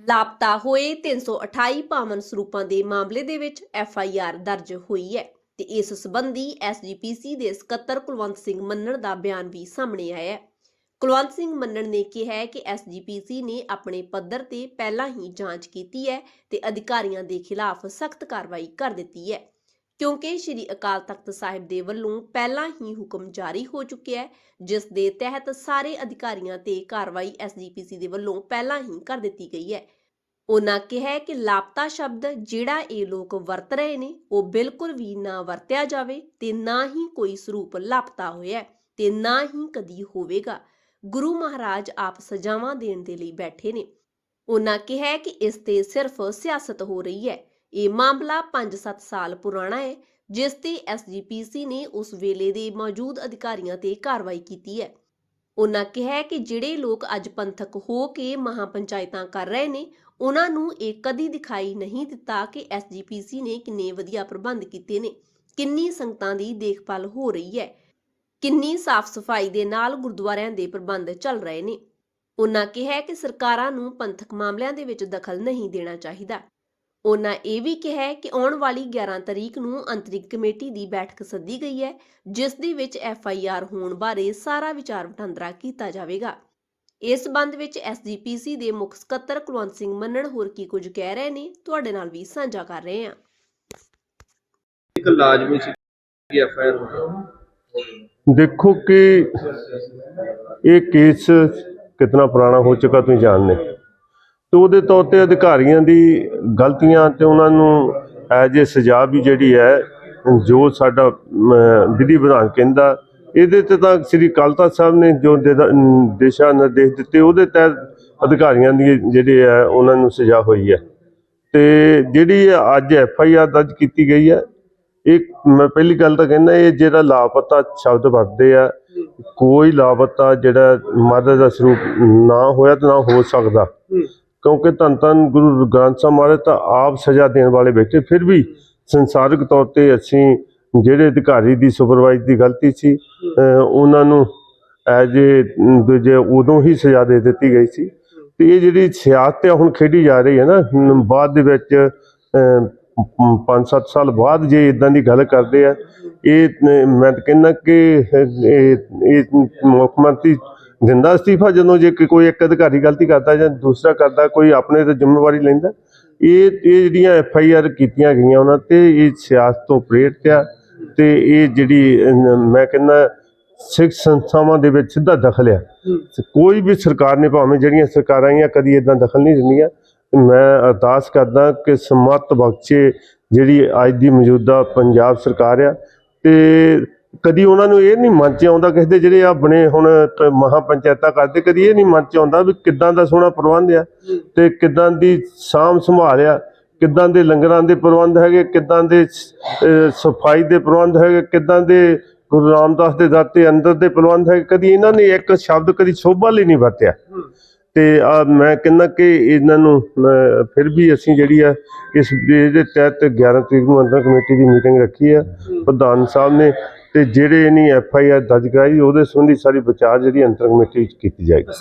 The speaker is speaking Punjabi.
ਲਾਪਤਾ ਹੋਏ 328 ਪਾਵਨ ਸਰੂਪਾਂ ਦੇ ਮਾਮਲੇ ਦੇ ਵਿੱਚ ਐਫ ਆਈ ਆਰ ਦਰਜ ਹੋਈ ਹੈ ਤੇ ਇਸ ਸੰਬੰਧੀ ਐਸਜੀਪੀਸੀ ਦੇ ਸਕੱਤਰ ਕੁਲਵੰਤ ਸਿੰਘ ਮੰਨਣ ਦਾ ਬਿਆਨ ਵੀ ਸਾਹਮਣੇ ਆਇਆ ਹੈ। ਕੁਲਵੰਤ ਸਿੰਘ ਮੰਨਣ ਨੇ ਕਿਹਾ ਹੈ ਕਿ ਐਸਜੀਪੀਸੀ ਨੇ ਆਪਣੇ ਪੱਧਰ ਤੇ ਪਹਿਲਾਂ ਹੀ ਜਾਂਚ ਕੀਤੀ ਹੈ ਤੇ ਅਧਿਕਾਰੀਆਂ ਦੇ ਖਿਲਾਫ ਸਖਤ ਕਾਰਵਾਈ ਕਰ ਦਿੱਤੀ ਹੈ। ਕਿਉਂਕਿ ਸ੍ਰੀ ਅਕਾਲ ਤਖਤ ਸਾਹਿਬ ਦੇ ਵੱਲੋਂ ਪਹਿਲਾਂ ਹੀ ਹੁਕਮ ਜਾਰੀ ਹੋ ਚੁੱਕਿਆ ਹੈ, ਜਿਸ ਦੇ ਤਹਿਤ ਸਾਰੇ ਅਧਿਕਾਰੀਆਂ ਤੇ ਕਾਰਵਾਈ ਐਸਜੀਪੀਸੀ ਦੇ ਵੱਲੋਂ ਪਹਿਲਾਂ ਹੀ ਕਰ ਦਿੱਤੀ ਗਈ ਹੈ। ਉਹਨਾਂ ਕਿਹਾ ਕਿ ਲਾਪਤਾ ਸ਼ਬਦ ਜਿਹੜਾ ਇਹ ਲੋਕ ਵਰਤ ਰਹੇ ਨੇ, ਉਹ ਬਿਲਕੁਲ ਵੀ ਨਾ ਵਰਤਿਆ ਜਾਵੇ ਤੇ ਨਾ ਹੀ ਕੋਈ ਸਰੂਪ ਲਾਪਤਾ ਹੋਇਆ ਤੇ ਨਾ ਹੀ ਕਦੀ ਹੋਵੇਗਾ। ਗੁਰੂ ਮਹਾਰਾਜ ਆਪ ਸਜ਼ਾਵਾਂ ਦੇਣ ਦੇ ਲਈ ਬੈਠੇ ਨੇ। ਉਹਨਾਂ ਕਿਹਾ ਕਿ ਇਸ ਤੇ ਸਿਰਫ ਸਿਆਸਤ ਹੋ ਰਹੀ ਹੈ। ਇਹ ਮਾਮਲਾ 5-7 ਸਾਲ ਪੁਰਾਣਾ ਹੈ, ਜਿਸ ਤੇ ਐਸਜੀਪੀਸੀ ਨੇ ਉਸ ਵੇਲੇ ਦੇ ਮੌਜੂਦ ਅਧਿਕਾਰੀਆਂ ਤੇ ਕਾਰਵਾਈ ਕੀਤੀ ਹੈ। ਉਹਨਾਂ ਕਿਹਾ ਕਿ ਜਿਹੜੇ ਲੋਕ ਅੱਜ ਪੰਥਕ ਹੋ ਕੇ ਮਹਾ ਪੰਚਾਇਤਾਂ ਕਰ ਰਹੇ ਨੇ, ਉਹਨਾਂ ਨੂੰ ਇਹ ਕਦੀ ਦਿਖਾਈ ਨਹੀਂ ਦਿੱਤਾ ਕਿ ਐਸਜੀਪੀਸੀ ਨੇ ਕਿੰਨੇ ਵਧੀਆ ਪ੍ਰਬੰਧ ਕੀਤੇ ਨੇ, ਕਿੰਨੀ ਸੰਗਤਾਂ ਦੀ ਦੇਖਭਾਲ ਹੋ ਰਹੀ ਹੈ, ਕਿੰਨੀ ਸਾਫ਼ ਸਫ਼ਾਈ ਦੇ ਨਾਲ ਗੁਰਦੁਆਰਿਆਂ ਦੇ ਪ੍ਰਬੰਧ ਚੱਲ ਰਹੇ ਨੇ। ਉਹਨਾਂ ਕਿਹਾ ਕਿ ਸਰਕਾਰਾਂ ਨੂੰ ਪੰਥਕ ਮਾਮਲਿਆਂ ਦੇ ਵਿੱਚ ਦਖਲ ਨਹੀਂ ਦੇਣਾ ਚਾਹੀਦਾ। ਉਹਨਾਂ ਇਹ ਵੀ ਕਿਹਾ ਹੈ ਕਿ ਆਉਣ ਵਾਲੀ 11 ਤਰੀਕ ਨੂੰ ਅੰਤਰਿਕ ਕਮੇਟੀ ਦੀ ਬੈਠਕ ਸੱਦੀ ਗਈ ਹੈ ਜਿਸ ਦੇ ਵਿੱਚ ਐਫ ਆਈ ਆਰ ਹੋਣ ਬਾਰੇ ਸਾਰਾ ਵਿਚਾਰ ਵਟਾਂਦਰਾ ਕੀਤਾ ਜਾਵੇਗਾ। ਇਸ ਸੰਬੰਧ ਵਿੱਚ ਐਸਜੀਪੀਸੀ ਦੇ ਮੁੱਖ ਸਕੱਤਰ ਕੁਲਵੰਤ ਸਿੰਘ ਮੰਨਣ ਹੋਰ ਕੀ ਕੁਝ ਕਹਿ ਰਹੇ ਨੇ ਤੁਹਾਡੇ ਨਾਲ ਵੀ ਸਾਂਝਾ ਕਰ ਰਹੇ ਹਾਂ। ਇੱਕ ਲਾਜ਼ਮੀ ਸੀ ਕਿ ਐਫ ਆਈ ਆਰ ਹੋਵੇ ਦੇਖੋ ਕਿ ਇਹ ਕੇਸ ਕਿਤਨਾ ਪੁਰਾਣਾ ਹੋ ਚੁੱਕਾ ਤੁਸੀਂ ਜਾਣਦੇ ਤੇ ਉਹਦੇ ਤੌਰ ਤੇ ਅਧਿਕਾਰੀਆਂ ਦੀ ਗਲਤੀਆਂ ਤੇ ਉਹਨਾਂ ਨੂੰ ਐਜ ਏ ਸਜ਼ਾ ਵੀ ਜਿਹੜੀ ਹੈ, ਜੋ ਸਾਡਾ ਵਿਧੀ ਵਿਧਾਨ ਕਹਿੰਦਾ, ਇਹਦੇ ਤੇ ਤਾਂ ਸ੍ਰੀ ਅਕਾਲ ਤਖਤ ਸਾਹਿਬ ਨੇ ਜੋ ਦਿਸ਼ਾ ਨਿਰਦੇਸ਼ ਦਿੱਤੇ, ਉਹਦੇ ਤਹਿਤ ਅਧਿਕਾਰੀਆਂ ਦੀ ਜਿਹੜੇ ਹੈ, ਉਹਨਾਂ ਨੂੰ ਸਜ਼ਾ ਹੋਈ ਹੈ। ਤੇ ਜਿਹੜੀ ਅੱਜ ਐਫ ਆਈ ਆਰ ਦਰਜ ਕੀਤੀ ਗਈ ਹੈ, ਇਹ ਮੈਂ ਪਹਿਲੀ ਗੱਲ ਤਾਂ ਕਹਿੰਦਾ, ਇਹ ਜਿਹੜਾ ਲਾਪਤਾ ਸ਼ਬਦ ਵਰਤਦੇ ਆ, ਕੋਈ ਲਾਪਤਾ ਜਿਹੜਾ ਮਦਦ ਦਾ ਸਰੂਪ ਨਾ ਹੋਇਆ ਤੇ ਨਾ ਹੋ ਸਕਦਾ। ਕਿਉਂਕਿ ਧੰਨ ਧੰਨ ਗੁਰੂ ਗ੍ਰੰਥ ਸਾਹਿਬ ਮਹਾਰਾਜ ਤਾਂ ਆਪ ਸਜ਼ਾ ਦੇਣ ਵਾਲੇ ਬੈਠੇ ਫਿਰ ਵੀ ਸੰਸਾਰਿਕ ਤੌਰ ਤੇ ਅਸੀਂ ਜਿਹੜੇ ਅਧਿਕਾਰੀ ਦੀ ਸੁਪਰਵਾਈਜ਼ ਦੀ ਗਲਤੀ ਸੀ ਉਹਨਾਂ ਨੂੰ ਐਜ ਦੂਜੇ ਉਦੋਂ ਹੀ ਸਜ਼ਾ ਦੇ ਦਿੱਤੀ ਗਈ ਸੀ। ਤੇ ਇਹ ਜਿਹੜੀ ਸਿਆਸਤ ਹੈ ਹੁਣ ਖੇਡੀ ਜਾ ਰਹੀ ਹੈ ਨਾ ਬਾਅਦ ਦੇ ਵਿੱਚ ਅਹ, 5-7 ਸਾਲ ਬਾਅਦ ਜੇ ਇਦਾਂ ਦੀ ਗੱਲ ਕਰਦੇ ਆ ਇਹ ਮੈਂ ਤਾਂ ਕਹਿੰਦਾ ਕਿ ਇਹ ਮੁੱਖ ਮੰਤਰੀ ਦਿੰਦਾ ਅਸਤੀਫਾ ਜਦੋਂ ਜੇ ਕੋਈ ਇੱਕ ਅਧਿਕਾਰੀ ਗਲਤੀ ਕਰਦਾ ਜਾਂ ਦੂਸਰਾ ਕਰਦਾ ਕੋਈ ਆਪਣੇ ਤੇ ਜ਼ਿੰਮੇਵਾਰੀ ਲੈਂਦਾ। ਇਹ ਇਹ ਜਿਹੜੀਆਂ ਐਫ ਆਈ ਆਰ ਕੀਤੀਆਂ ਗਈਆਂ ਉਹਨਾਂ ਤੇ ਇਹ ਸਿਆਸਤ ਤੋਂ ਪ੍ਰੇਰਿਤ ਆ ਤੇ ਇਹ ਜਿਹੜੀ ਮੈਂ ਕਹਿੰਦਾ ਸਿੱਖ ਸੰਸਥਾਵਾਂ ਦੇ ਵਿੱਚ ਸਿੱਧਾ ਦਖਲ ਆ। ਕੋਈ ਵੀ ਸਰਕਾਰ ਨੇ ਭਾਵੇਂ ਜਿਹੜੀਆਂ ਸਰਕਾਰਾਂ ਆਈਆਂ ਕਦੀ ਇਦਾਂ ਦਖਲ ਨਹੀਂ ਦਿੰਦੀਆਂ। ਮੈਂ ਅਰਦਾਸ ਕਰਦਾ ਕਿ ਸਮਤ ਬਖਸ਼ੇ ਜਿਹੜੀ ਅੱਜ ਦੀ ਮੌਜੂਦਾ ਪੰਜਾਬ ਸਰਕਾਰ ਆ ਤੇ ਕਦੀ ਉਹਨਾਂ ਨੂੰ ਇਹ ਨਹੀਂ ਮਨ ਚ ਆਉਂਦਾ ਕਿਸੇ ਦੇ ਜਿਹੜੇ ਆ ਬਣੇ ਹੁਣ ਮਹਾਂ ਪੰਚਾਇਤਾਂ ਕਰਦੇ ਕਦੀ ਇਹ ਨਹੀਂ ਮਨ ਚ ਆਉਂਦਾ ਵੀ ਕਿੱਦਾਂ ਦਾ ਸੋਹਣਾ ਪ੍ਰਬੰਧ ਆ ਤੇ ਕਿੱਦਾਂ ਦੀ ਸਾਂਭ ਸੰਭਾਲ ਆ ਕਿੱਦਾਂ ਦੇ ਲੰਗਰਾਂ ਦੇ ਪ੍ਰਬੰਧ ਹੈਗੇ ਕਿੱਦਾਂ ਦੇ ਸਫ਼ਾਈ ਦੇ ਪ੍ਰਬੰਧ ਹੈਗੇ ਕਿੱਦਾਂ ਦੇ ਗੁਰੂ ਰਾਮਦਾਸ ਦੇ ਦਰ ਤੇ ਅੰਦਰ ਦੇ ਪ੍ਰਬੰਧ ਹੈਗੇ ਕਦੀ ਇਹਨਾਂ ਨੇ ਇੱਕ ਸ਼ਬਦ ਕਦੀ ਸੋਭਾ ਲਈ ਨਹੀਂ ਵਰਤਿਆ। ਤੇ ਆ ਮੈਂ ਕਹਿੰਦਾ ਕਿ ਇਹਨਾਂ ਨੂੰ ਫਿਰ ਵੀ ਅਸੀਂ ਜਿਹੜੀ ਆ ਇਸ ਇਹਦੇ ਤਹਿਤ 11 ਤਰੀਕ ਨੂੰ ਅੰਦਰ ਕਮੇਟੀ ਦੀ ਮੀਟਿੰਗ ਰੱਖੀ ਆ। ਪ੍ਰਧਾਨ ਸਾਹਿਬ ਨੇ ਤੇ ਜਿਹੜੇ ਇਹਨੀ ਐਫ ਆਈ ਆਰ ਦਰਜ ਕਰਾਈ, ਉਹਦੇ ਸੰਬੰਧੀ ਸਾਰੀ ਬਚਾਅ ਜਿਹੜੀ ਅੰਤਰ ਕਮੇਟੀ ਵਿੱਚ ਕੀਤੀ ਜਾਏਗੀ।